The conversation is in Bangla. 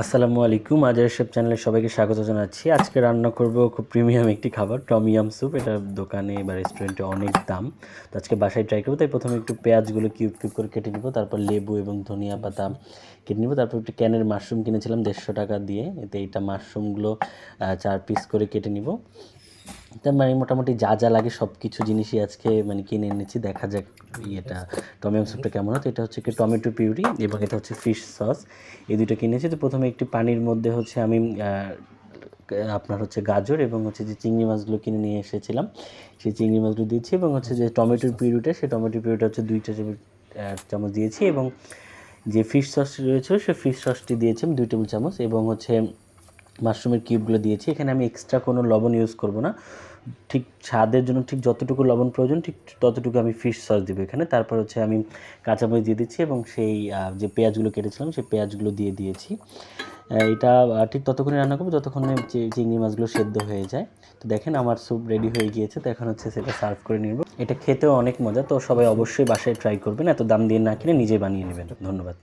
আসসালামু আলাইকুম আজার এসব চ্যানেলে সবাইকে স্বাগত জানাচ্ছি। আজকে রান্না করব খুব প্রিমিয়াম একটি খাবার টমিয়াম স্যুপ এটা দোকানে বা রেস্টুরেন্টে অনেক দাম। তো আজকে বাসায় ট্রাই করব, তাই প্রথমে একটু পেঁয়াজগুলো কিউব কিউব করে কেটে নিব, তারপর লেবু এবং ধনিয়া পাতা কেটে নিব, তারপর একটু ক্যানের মাশরুম কিনেছিলাম দেড়শো টাকা দিয়ে। এতে এইটা মাশরুমগুলো চার পিস করে কেটে নিব। তার মানে মোটামুটি যা যা লাগে সব কিছু জিনিসই আজকে মানে কিনে এনেছি, দেখা যাক ইয়েটা। টমেটো স্যুপটা কেমন হতো? এটা হচ্ছে কি টমেটো পিউরি এবং এটা হচ্ছে ফিশ সস। এই দুটো কিনেছি। তো প্রথমে একটি পানির মধ্যে হচ্ছে আমি আপনার হচ্ছে গাজর এবং হচ্ছে যে চিংড়ি মাছগুলো কিনে নিয়ে এসেছিলাম, সেই চিংড়ি মাছগুলো দিয়েছি এবং হচ্ছে যে টমেটোর পিউরিটা, সেই টমেটো পিউরিটা হচ্ছে দুইটা চামচ চামচ দিয়েছি এবং যে ফিশ সসটি রয়েছে, সেই ফিশ সসটি দিয়েছি আমি দুই টেবিল চামচ এবং হচ্ছে মাশরুমের কিউবগুলো দিয়েছি। এখানে আমি এক্সট্রা কোনো লবণ ইউজ করব না। ঠিক স্বাদের জন্য ঠিক যতটুকু লবণ প্রয়োজন, ঠিক ততটুকু আমি ফিশ সস দেবো এখানে। তারপর হচ্ছে আমি কাঁচামরিচ দিয়ে দিচ্ছি এবং সেই যে পেঁয়াজগুলো কেটেছিলাম, সেই পেঁয়াজগুলো দিয়ে দিয়েছি। এটা ঠিক ততক্ষণে রান্না করব, যতক্ষণে চিংড়ি মাছগুলো সেদ্ধ হয়ে যায়। তো দেখেন আমার স্যুপ রেডি হয়ে গিয়েছে, তো এখন হচ্ছে সেটা সার্ভ করে নিব। এটা খেতেও অনেক মজা, তো সবাই অবশ্যই বাসায় ট্রাই করবেন। এত দাম দিয়ে না কিনে নিজে বানিয়ে নেবেন। ধন্যবাদ।